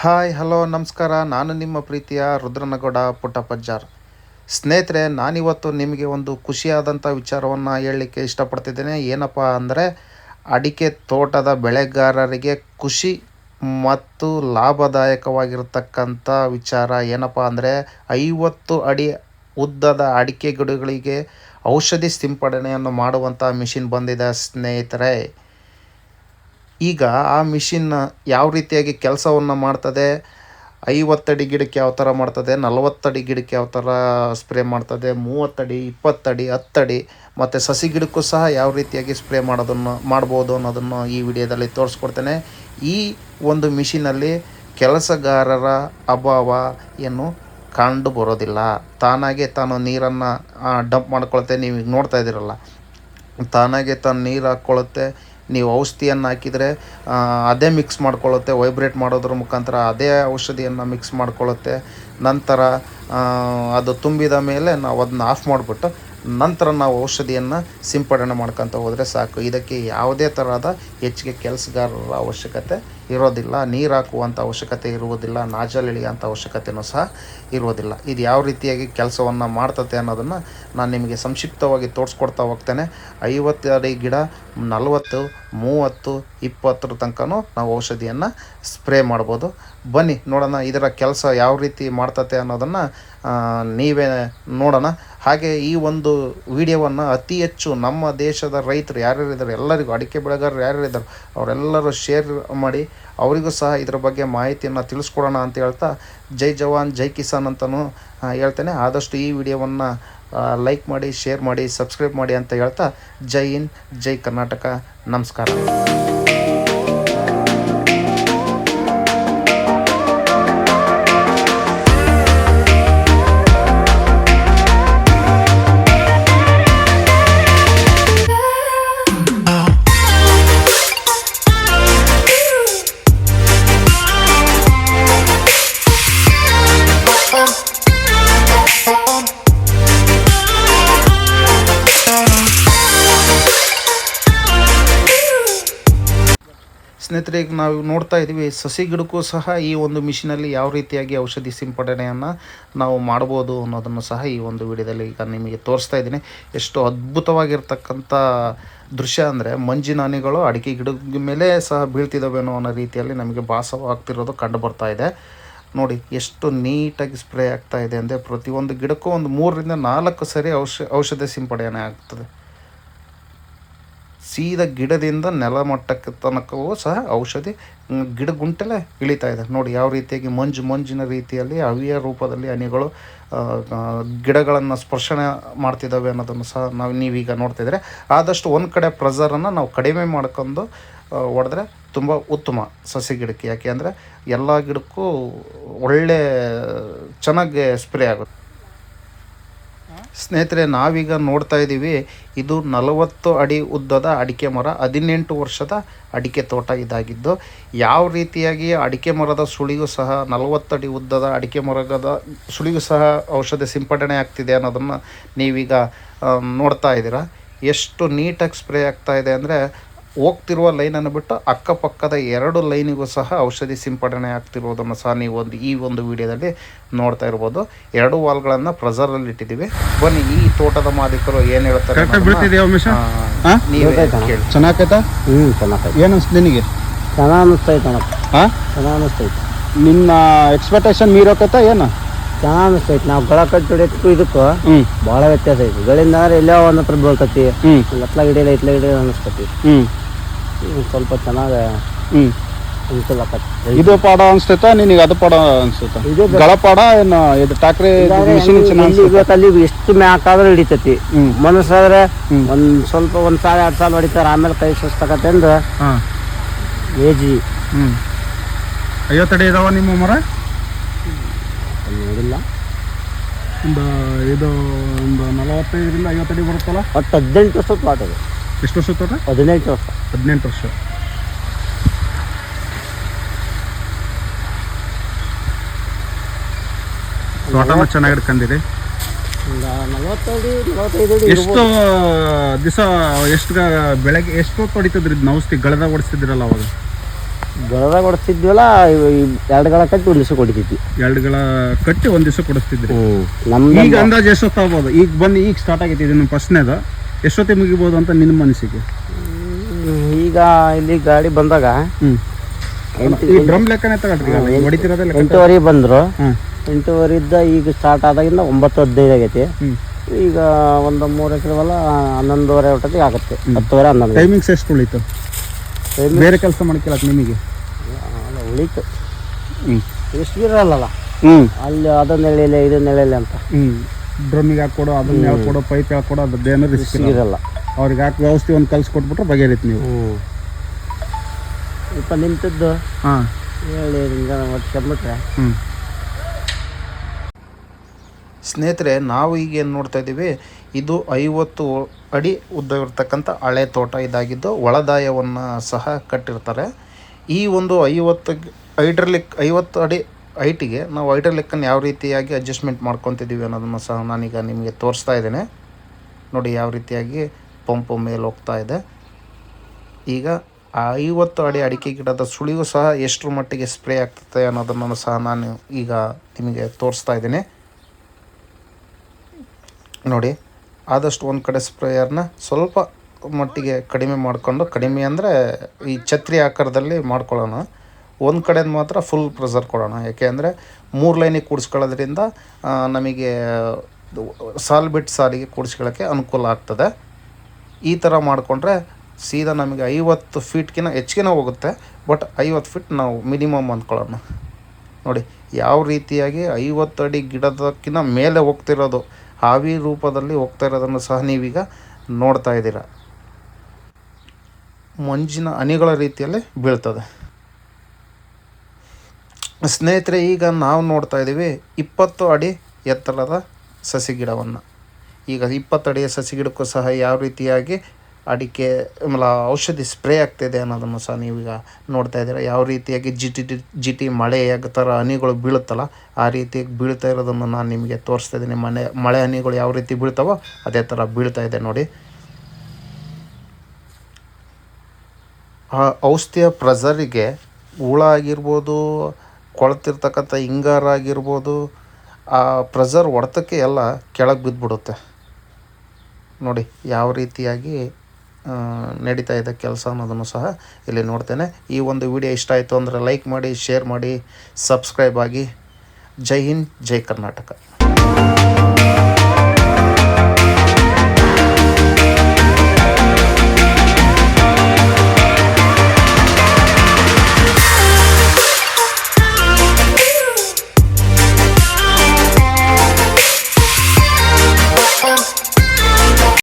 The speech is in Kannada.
ಹಾಯ್, ಹಲೋ, ನಮಸ್ಕಾರ. ನಾನು ನಿಮ್ಮ ಪ್ರೀತಿಯ ರುದ್ರನಗೌಡ ಪುಟ್ಟಪ್ಪಜ್ಜಾರ್ ಸ್ನೇಹಿತರೆ, ನಾನಿವತ್ತು ನಿಮಗೆ ಒಂದು ಖುಷಿಯಾದಂಥ ವಿಚಾರವನ್ನು ಹೇಳಲಿಕ್ಕೆ ಇಷ್ಟಪಡ್ತಿದ್ದೇನೆ. ಏನಪ್ಪ ಅಂದರೆ, ಅಡಿಕೆ ತೋಟದ ಬೆಳೆಗಾರರಿಗೆ ಖುಷಿ ಮತ್ತು ಲಾಭದಾಯಕವಾಗಿರತಕ್ಕಂಥ ವಿಚಾರ ಏನಪ್ಪ ಅಂದರೆ, ಐವತ್ತು ಅಡಿ ಉದ್ದದ ಅಡಿಕೆ ಗಿಡಗಳಿಗೆ ಔಷಧಿ ಸಿಂಪಡಣೆಯನ್ನು ಮಾಡುವಂಥ ಮಿಷಿನ್ ಬಂದಿದೆ ಸ್ನೇಹಿತರೆ. ಈಗ ಆ ಮಿಷಿನ್ ಯಾವ ರೀತಿಯಾಗಿ ಕೆಲಸವನ್ನು ಮಾಡ್ತದೆ? ಐವತ್ತಡಿ ಗಿಡಕ್ಕೆ ಯಾವ ಥರ ಮಾಡ್ತದೆ? ನಲವತ್ತಡಿ ಗಿಡಕ್ಕೆ ಯಾವ ಥರ ಸ್ಪ್ರೇ ಮಾಡ್ತದೆ? ಮೂವತ್ತಡಿ ಇಪ್ಪತ್ತಡಿ ಹತ್ತಡಿ ಮತ್ತು ಸಸಿ ಗಿಡಕ್ಕೂ ಸಹ ಯಾವ ರೀತಿಯಾಗಿ ಸ್ಪ್ರೇ ಮಾಡೋದನ್ನು, ಮಾಡ್ಬೋದು ಅನ್ನೋದನ್ನು ಈ ವಿಡಿಯೋದಲ್ಲಿ ತೋರಿಸ್ಕೊಡ್ತೇನೆ. ಈ ಒಂದು ಮಿಷಿನಲ್ಲಿ ಕೆಲಸಗಾರರ ಅಭಾವ ಏನು ಕಂಡು ಬರೋದಿಲ್ಲ. ತಾನಾಗೆ ತಾನು ನೀರನ್ನು ಡಂಪ್ ಮಾಡ್ಕೊಳುತ್ತೆ. ನೀವು ನೋಡ್ತಾ ಇದ್ದೀರಲ್ಲ. ತಾನಾಗೆ ತಾನು ನೀರು ಹಾಕ್ಕೊಳ್ಳುತ್ತೆ ನೀವು ಔಷಧಿಯನ್ನು ಹಾಕಿದರೆ ಅದೇ ಮಿಕ್ಸ್ ಮಾಡ್ಕೊಳ್ಳುತ್ತೆ ವೈಬ್ರೇಟ್ ಮಾಡೋದ್ರ ಮುಖಾಂತರ ಅದೇ ಔಷಧಿಯನ್ನು ಮಿಕ್ಸ್ ಮಾಡ್ಕೊಳ್ಳುತ್ತೆ. ನಂತರ ಅದು ತುಂಬಿದ ಮೇಲೆ ನಾವು ಅದನ್ನ ಆಫ್ ಮಾಡಿಬಿಟ್ಟು ನಂತರ ನಾವು ಔಷಧಿಯನ್ನು ಸಿಂಪಡಣೆ ಮಾಡ್ಕೊತ ಹೋದರೆ ಸಾಕು. ಇದಕ್ಕೆ ಯಾವುದೇ ಥರದ ಹೆಚ್ಚಿಗೆ ಕೆಲಸಗಾರರ ಅವಶ್ಯಕತೆ ಇರೋದಿಲ್ಲ, ನೀರು ಹಾಕುವಂಥ ಅವಶ್ಯಕತೆ ಇರುವುದಿಲ್ಲ, ನಾಜಲ್ ಇಳಿಯುವಂಥ ಅವಶ್ಯಕತೆಯೂ ಸಹ ಇರುವುದಿಲ್ಲ. ಇದು ಯಾವ ರೀತಿಯಾಗಿ ಕೆಲಸವನ್ನು ಮಾಡ್ತತೆ ಅನ್ನೋದನ್ನು ನಾನು ನಿಮಗೆ ಸಂಕ್ಷಿಪ್ತವಾಗಿ ತೋರಿಸ್ಕೊಡ್ತಾ ಹೋಗ್ತೇನೆ. ಐವತ್ತು ಅಡಿ ಗಿಡ, ನಲವತ್ತು, ಮೂವತ್ತು, ಇಪ್ಪತ್ತರ ತನಕನೂ ನಾವು ಔಷಧಿಯನ್ನು ಸ್ಪ್ರೇ ಮಾಡ್ಬೋದು. ಬನ್ನಿ, ನೋಡೋಣ ಇದರ ಕೆಲಸ ಯಾವ ರೀತಿ ಮಾಡ್ತತೆ ಅನ್ನೋದನ್ನು ನೀವೇ ನೋಡೋಣ. ಹಾಗೆ ಈ ಒಂದು ವಿಡಿಯೋವನ್ನು ಅತಿ ಹೆಚ್ಚು ನಮ್ಮ ದೇಶದ ರೈತರು ಯಾರ್ಯಾರಿದ್ದಾರೆ, ಎಲ್ಲರಿಗೂ, ಅಡಿಕೆ ಬೆಳೆಗಾರರು ಯಾರ್ಯಾರಿದ್ದಾರೆ, ಅವರೆಲ್ಲರೂ ಶೇರ್ ಮಾಡಿ ಅವರಿಗೂ ಸಹ ಇದರ ಬಗ್ಗೆ ಮಾಹಿತಿಯನ್ನು ತಿಳಿಸ್ಕೊಡೋಣ ಅಂತ ಹೇಳ್ತಾ ಜೈ ಜವಾನ್, ಜೈ ಕಿಸಾನ್ ಅಂತಲೂ ಹೇಳ್ತೇನೆ. ಆದಷ್ಟು ಈ ವಿಡಿಯೋವನ್ನು ಲೈಕ್ ಮಾಡಿ ಶೇರ್ ಮಾಡಿ ಸಬ್ಸ್ಕ್ರೈಬ್ ಮಾಡಿ ಅಂತ ಹೇಳ್ತಾ ಜೈ ಹಿಂದ್, ಜೈ ಕರ್ನಾಟಕ. ನಮಸ್ಕಾರ. ಸ್ನೇಹಿತರೆ ಈಗ ನಾವು ನೋಡ್ತಾ ಇದ್ದೀವಿ, ಸಸಿ ಗಿಡಕ್ಕೂ ಸಹ ಈ ಒಂದು ಮಿಷಿನಲ್ಲಿ ಯಾವ ರೀತಿಯಾಗಿ ಔಷಧಿ ಸಿಂಪಡಣೆಯನ್ನು ನಾವು ಮಾಡ್ಬೋದು ಅನ್ನೋದನ್ನು ಸಹ ಈ ಒಂದು ವಿಡಿಯೋದಲ್ಲಿ ಈಗ ನಿಮಗೆ ತೋರಿಸ್ತಾ ಇದ್ದೀನಿ. ಎಷ್ಟು ಅದ್ಭುತವಾಗಿರ್ತಕ್ಕಂಥ ದೃಶ್ಯ ಅಂದರೆ ಮಂಜಿನಾನಿಗಳು ಅಡಿಕೆ ಗಿಡದ ಮೇಲೆ ಸಹ ಬೀಳ್ತಿದ್ದಾವೇನೋ ಅನ್ನೋ ರೀತಿಯಲ್ಲಿ ನಮಗೆ ಭಾಸವಾಗ್ತಿರೋದು ಕಂಡು ಬರ್ತಾ ಇದೆ. ನೋಡಿ, ಎಷ್ಟು ನೀಟಾಗಿ ಸ್ಪ್ರೇ ಆಗ್ತಾ ಇದೆ ಅಂದರೆ ಪ್ರತಿಯೊಂದು ಗಿಡಕ್ಕೂ ಒಂದು ಮೂರರಿಂದ ನಾಲ್ಕು ಸರಿ ಔಷ, ಔಷಧಿ ಸಿಂಪಡಣೆ ಆಗ್ತದೆ. ಸೀದಾ ಗಿಡದಿಂದ ನೆಲಮಟ್ಟಕ್ಕೆ ತನಕವೂ ಸಹ ಔಷಧಿ ಗಿಡ ಗುಂಟೆಲೆ ಇಳಿತಾ ಇದೆ. ನೋಡಿ, ಯಾವ ರೀತಿಯಾಗಿ ಮಂಜು ಮಂಜಿನ ರೀತಿಯಲ್ಲಿ ಅವಿಯ ರೂಪದಲ್ಲಿ ಹನಿಗಳು ಗಿಡಗಳನ್ನು ಸ್ಪರ್ಶನೆ ಮಾಡ್ತಿದ್ದಾವೆ ಅನ್ನೋದನ್ನು ಸಹ ನಾವು ನೀವೀಗ ನೋಡ್ತಾ ಇದ್ರೆ ಆದಷ್ಟು ಒಂದು ಕಡೆ ಪ್ರೆಸರನ್ನು ನಾವು ಕಡಿಮೆ ಮಾಡ್ಕೊಂಡು ಹೊಡೆದ್ರೆ ತುಂಬ ಉತ್ತಮ ಸಸಿ ಗಿಡಕ್ಕೆ. ಯಾಕೆ ಅಂದರೆ ಎಲ್ಲ ಗಿಡಕ್ಕೂ ಒಳ್ಳೆ, ಚೆನ್ನಾಗಿ ಸ್ಪ್ರೇ ಆಗುತ್ತೆ. ಸ್ನೇಹಿತರೆ, ನಾವೀಗ ನೋಡ್ತಾ ಇದ್ದೀವಿ, ಇದು ನಲವತ್ತು ಅಡಿ ಉದ್ದದ ಅಡಿಕೆ ಮರ, ಹದಿನೆಂಟು ವರ್ಷದ ಅಡಿಕೆ ತೋಟ ಇದಾಗಿದ್ದು, ಯಾವ ರೀತಿಯಾಗಿ ಅಡಿಕೆ ಮರದ ಸುಳಿಗೂ ಸಹ ನಲವತ್ತು ಅಡಿ ಉದ್ದದ ಅಡಿಕೆ ಮರದ ಸುಳಿಗೂ ಸಹ ಔಷಧಿ ಸಿಂಪಡಣೆ ಆಗ್ತಿದೆ ಅನ್ನೋದನ್ನು ನೀವೀಗ ನೋಡ್ತಾ ಇದ್ದೀರಾ. ಎಷ್ಟು ನೀಟಾಗಿ ಸ್ಪ್ರೇ ಆಗ್ತಾ ಇದೆ ಅಂದರೆ ಹೋಗ್ತಿರುವ ಲೈನನ್ನು ಬಿಟ್ಟು ಅಕ್ಕಪಕ್ಕದ ಎರಡು ಲೈನಿಗೂ ಸಹ ಔಷಧಿ ಸಿಂಪಡಣೆ ಆಗ್ತಿರೋದನ್ನು ಸಹ ನೀವು ಒಂದು ಈ ಒಂದು ವಿಡಿಯೋದಲ್ಲಿ ನೋಡ್ತಾ ಇರ್ಬೋದು. ಎರಡು ವಾಲ್ಗಳನ್ನು ಪ್ರೆಸರಲ್ಲಿ ಇಟ್ಟಿದ್ದೀವಿ. ಬನ್ನಿ ಈ ತೋಟದ ಮಾಲೀಕರು ಏನು ಹೇಳ್ತಾರೆ ಕರೆಕ್ಟಾಗಿ ಅನ್ನೋದನ್ನ, ಬೀಳ್ತಿದ್ಯಾ ಉಮೇಶ? ಹಾ? ನೀವೇ ಬೀಳ್ತೈತಣ್ಣ. ಕೇಳಿ. ಚೆನ್ನಾಗೈತಾ ಹ್ಞೂ ಚೆನ್ನಾಗೈತೆ ಏನು ಅನ್ಸ್ತು ನಿನಗೆ? ಚೆನ್ನಾಗಿ ಅನ್ನಿಸ್ತೈತೆ ಅಣ್ಣ ಹಾ ಚೆನ್ನಾಗಿ ಅನ್ನಿಸ್ತೈತೆ ನಿನ್ನ ಎಕ್ಸ್ಪೆಕ್ಟೇಷನ್ ಮೀರೋಕೈತಾ ಏನು? ಚೆನ್ನಾಗಿ ಅನಿಸ್ತೈತಿ ನಾವು ಗಳ ಕಟ್ಟಿ ಹೊಡಿಯೋದಕ್ಕೂ ಇದಕ್ಕೂ ಬಾಳ ಭಾಳ ವ್ಯತ್ಯಾಸ ಐತಿ ಗಳಿಂದ ಎಲ್ಲ ಒಂದು ಹತ್ರ ಬೀಳ್ತತಿ. ಹ್ಮ್. ಲತ್ಲ ಗಿಡಿಯಲ್ಲ ಇತ್ಲ ಗಿಡಿಯಲ್ಲ ಅನ್ನಿಸ್ತೈತಿ. ಹ್ಞೂ ಹ್ಮ್, ಸ್ವಲ್ಪ ಚೆನ್ನಾಗಿ ಹ್ಞೂ ಅನುಕೂಲ ಇದು ಪಾಡ ಅನಿಸ್ತೈತ? ನಿನಗೆ ಅದು ಪಾಡ ಅನ್ಸ್ತೈತಾ? ಇದು ಗಳಪಾಡ ಗಳ ಪಾಡ ಏನು ಇದು ಟ್ಯಾಕ್ರಿ ಮಿಷಿನ್ ಎಲ್ಲಿ ಬೇಕಲ್ಲಿ ಎಷ್ಟು ಮ್ಯಾಕಾದ್ರೂ ಹಿಡಿತೈತಿ. ಮನಸ್ಸಾದ್ರೆ ಒಂದು ಸ್ವಲ್ಪ ಒಂದು ಸಾಲ ಎರಡು ಸಾಲ ಹೊಡಿತಾರೆ ಆಮೇಲೆ ಕೈ ಸುಸ್ತಕತ್ತೆ ಅಂದ್ರ ಹಾಂ. ಏಜಿ. ಹ್ಞೂ ಐವತ್ತಡಿ ಇದಾವ ನಿಮ್ಮ ಮರ? ನೋಡಿಲ್ಲ. ಒಂದು ಇದು ಒಂದು ನಲವತ್ತೈದರಿಂದ ಐವತ್ತಡಿ ಬರುತ್ತಲ್ಲ? ಹತ್ತು ಹದಿನೆಂಟು ವರ್ಷ ತೋಟ ಅದು. ಎಷ್ಟು ವರ್ಷ ತೋಟ ಹದಿನೆಂಟು ವರ್ಷ. ಹದಿನೆಂಟು ವರ್ಷ. ತೋಟನ ಚೆನ್ನಾಗಿ ಅಡಿ ಎಷ್ಟು ದಿವಸ ಎಷ್ಟು ಬೆಳಗ್ಗೆ ಎಷ್ಟು ಹೊತ್ತು ಹೊಡಿತಿದ್ರಿ ನೌಸ್ತಿ ಔಷಧಿ? ಗಳದಾಗ ಓಡಿಸ್ತಿದ್ರಲ್ಲ ಅವಾಗ? ಗಳದಾಗ ಹೊಡಿಸ್ತಿದ್ವಲ್ಲ ಎರಡು ಗಳ ಕಟ್ಟಿ ಒಂದು ದಿವಸ ಎರಡು ಗಳ ಕಟ್ಟಿ ಒಂದು ದಿವಸ ಕೊಡಿಸ್ತಿದ್ರಿ ಈಗ ಅಂದಾಜು ಎಷ್ಟೊತ್ತು ಆಗ್ಬೋದು ಈಗ ಬಂದು ಈಗ ಸ್ಟಾರ್ಟ್ ಆಗೈತಿ ಇದನ್ನು ಫಸ್ಟ್ನೇದು ಎಷ್ಟೊತ್ತಿಗೆ ಮುಗಿಬೋದು ಅಂತ ನಿನ್ನ ಮನಸ್ಸಿಗೆ ಈಗ ಇಲ್ಲಿ ಗಾಡಿ ಬಂದಾಗ ಹ್ಮ್. ಈ ಡ್ರಮ್ ಲೆಕ್ಕನೇ ತಗೊಳ್ರಿ ಈಗ ಈಗ ಹೊಡಿತಿರೋದೇ ಲೆಕ್ಕ ಎಂಟೂವರೆ ಬಂದರು. ಎಂಟೂವರೆಯಿಂದ ಈಗ ಸ್ಟಾರ್ಟ್ ಆದಾಗಿಂದ ಒಂಬತ್ತು ಹದಿನೈದು ಆಗೈತಿ. ಈಗ ಒಂದು ಮೂರು ಎಕರೆ ಹೊಲ ಹನ್ನೊಂದುವರೆ ಹೊಟ್ಟತಿಗೆ ಆಗುತ್ತೆ. ಹತ್ತುವರೆ ಹನ್ನೊಂದು. ಟೈಮಿಂಗ್ಸ್ ಎಷ್ಟು ಉಳಿತು? ಬೇರೆ ಕೆಲಸ ಮಾಡ್ಕೊಳಕ್ ನಿಮಗೆ? ಅಲ್ಲ, ಉಳಿತು. ಹ್ಮ್. ಎಷ್ಟು ಇರಲ್ಲ ಹ್ಞೂ ಅಲ್ಲಿ ಅದನ್ನ ಎಳೆಯಲೆ ಇದನ್ನ ಎಳೆಯಲೆ ಅಂತ. ಹ್ಮ್. ಡ್ರಮ್ಮಿಗೆ ಹಾಕೊಡು ಅದನ್ನ ಹೇಳ್ಕೊಡು ಪೈಪ್ ಹೇಳ್ಕೊಡು ಅದೇನೋ ರಿಸ್ಕ್ ಇರಲ್ಲ ಅವ್ರಿಗೆ ಹಾಕಿ ವ್ಯವಸ್ಥೆ ಒಂದು ಕಲ್ಸಿ ಕೊಟ್ಬಿಟ್ರೆ ಬಗೆಹರಿತು ನೀವು ಇಪ್ಪ ನಿಂತದ್ದು ಹಾಂ. ಹೇಳಿ ಒಟ್ಟು ಹ್ಮ್. ಸ್ನೇಹಿತರೆ ನಾವು ಈಗ ಏನು ನೋಡ್ತಾ ಇದ್ದೀವಿ ಇದು ಐವತ್ತು ಅಡಿ ಉದ್ದ ಇರತಕ್ಕಂಥ ಹಳೆ ತೋಟ ಇದಾಗಿದ್ದು ಒಳದಾಯವನ್ನು ಸಹ ಕಟ್ಟಿರ್ತಾರೆ. ಈ ಒಂದು ಐವತ್ತು ಐಡ್ರಲಿಕ್ ಐವತ್ತು ಅಡಿ ಹೈಟಿಗೆ ನಾವು ಐಡ್ರಲಿಕ್ಕನ್ನು ಯಾವ ರೀತಿಯಾಗಿ ಅಡ್ಜಸ್ಟ್ಮೆಂಟ್ ಮಾಡ್ಕೊತಿದ್ದೀವಿ ಅನ್ನೋದನ್ನು ಸಹ ನಾನೀಗ ನಿಮಗೆ ತೋರಿಸ್ತಾ ಇದ್ದೇನೆ. ನೋಡಿ ಯಾವ ರೀತಿಯಾಗಿ ಪಂಪು ಮೇಲೆ ಹೋಗ್ತಾ ಇದೆ. ಈಗ ಐವತ್ತು ಅಡಿ ಅಡಿಕೆ ಗಿಡದ ಸುಳಿವು ಸಹ ಎಷ್ಟರ ಮಟ್ಟಿಗೆ ಸ್ಪ್ರೇ ಆಗ್ತದೆ ಅನ್ನೋದನ್ನು ಸಹ ನಾನು ಈಗ ನಿಮಗೆ ತೋರಿಸ್ತಾ ಇದ್ದೀನಿ. ನೋಡಿ, ಆದಷ್ಟು ಒಂದು ಕಡೆ ಸ್ಪ್ರೇಯರ್ನ ಸ್ವಲ್ಪ ಮಟ್ಟಿಗೆ ಕಡಿಮೆ ಮಾಡಿಕೊಂಡು, ಕಡಿಮೆ ಅಂದರೆ ಈ ಛತ್ರಿ ಆಕಾರದಲ್ಲಿ ಮಾಡ್ಕೊಳ್ಳೋಣ. ಒಂದು ಕಡೆಯಿಂದ ಮಾತ್ರ ಫುಲ್ ಪ್ರೆಸರ್ ಕೊಡೋಣ. ಯಾಕೆ ಅಂದರೆ ಮೂರು ಲೈನಿಗೆ ಕೂಡಿಸ್ಕೊಳ್ಳೋದ್ರಿಂದ ನಮಗೆ ಸಾಲು ಬಿಟ್ಟು ಸಾಲಿಗೆ ಕೂಡಿಸ್ಕೊಳ್ಳೋಕ್ಕೆ ಅನುಕೂಲ ಆಗ್ತದೆ. ಈ ಥರ ಮಾಡಿಕೊಂಡ್ರೆ ಸೀದಾ ನಮಗೆ ಐವತ್ತು ಫೀಟ್ಗಿನ ಹೆಚ್ಚಿಗೆ ಹೋಗುತ್ತೆ. ಬಟ್ ಐವತ್ತು ಫೀಟ್ ನಾವು ಮಿನಿಮಮ್ ಅಂದ್ಕೊಳ್ಳೋಣ. ನೋಡಿ, ಯಾವ ರೀತಿಯಾಗಿ ಐವತ್ತು ಅಡಿ ಗಿಡದಕ್ಕಿಂತ ಮೇಲೆ ಹೋಗ್ತಿರೋದು, ಹಾವಿ ರೂಪದಲ್ಲಿ ಹೋಗ್ತಾ ಇರೋದನ್ನು ಸಹ ನೀವೀಗ ನೋಡ್ತಾ ಇದ್ದೀರ. ಮಂಜಿನ ಹನಿಗಳ ರೀತಿಯಲ್ಲಿ ಬೀಳ್ತದೆ. ಸ್ನೇಹಿತರೆ, ಈಗ ನಾವು ನೋಡ್ತಾ ಇದ್ದೀವಿ ಇಪ್ಪತ್ತು ಅಡಿ ಎತ್ತರದ ಸಸಿ ಗಿಡವನ್ನು. ಈಗ ಇಪ್ಪತ್ತು ಅಡಿಯ ಸಸಿ ಗಿಡಕ್ಕೂ ಸಹ ಯಾವ ರೀತಿಯಾಗಿ ಅಡಿಕೆ ಆಮೇಲೆ ಔಷಧಿ ಸ್ಪ್ರೇ ಆಗ್ತಿದೆ ಅನ್ನೋದನ್ನು ಸಹ ನೀವೀಗ ನೋಡ್ತಾ ಇದ್ದೀರಾ. ಯಾವ ರೀತಿಯಾಗಿ ಜಿಟಿ ಜಿಟಿ ಮಳೆ ಥರ ಹನಿಗಳು ಬೀಳುತ್ತಲ್ಲ, ಆ ರೀತಿಯಾಗಿ ಬೀಳ್ತಾ ಇರೋದನ್ನು ನಾನು ನಿಮಗೆ ತೋರಿಸ್ತಾ ಇದ್ದೀನಿ. ಮನೆ, ಮಳೆ ಹನಿಗಳು ಯಾವ ರೀತಿ ಬೀಳ್ತಾವೋ ಅದೇ ಥರ ಬೀಳ್ತಾ ಇದೆ ನೋಡಿ. ಆ ಔಷಧಿಯ ಪ್ರಜರಿಗೆ ಹುಳ ಆಗಿರ್ಬೋದು ಕೊಳ್ತಿರ್ತಕ್ಕಂಥ ಇಂಗಾರ ಆಗಿರ್ಬೋದು, ಆ ಪ್ರೆಸರ್ ಹೊಡೆತಕ್ಕೆ ಎಲ್ಲ ಕೆಳಗೆ ಬಿದ್ದುಬಿಡುತ್ತೆ. ನೋಡಿ, ಯಾವ ರೀತಿಯಾಗಿ ನಡೀತಾ ಇದೆ ಕೆಲಸ ಅನ್ನೋದನ್ನು ಸಹ ಇಲ್ಲಿ ನೋಡ್ತೇನೆ. ಈ ಒಂದು ವಿಡಿಯೋ ಇಷ್ಟ ಆಯಿತು ಅಂದರೆ ಲೈಕ್ ಮಾಡಿ ಶೇರ್ ಮಾಡಿ ಸಬ್ಸ್ಕ್ರೈಬ್ ಆಗಿ. ಜೈ ಹಿಂದ್, ಜೈ ಕರ್ನಾಟಕ.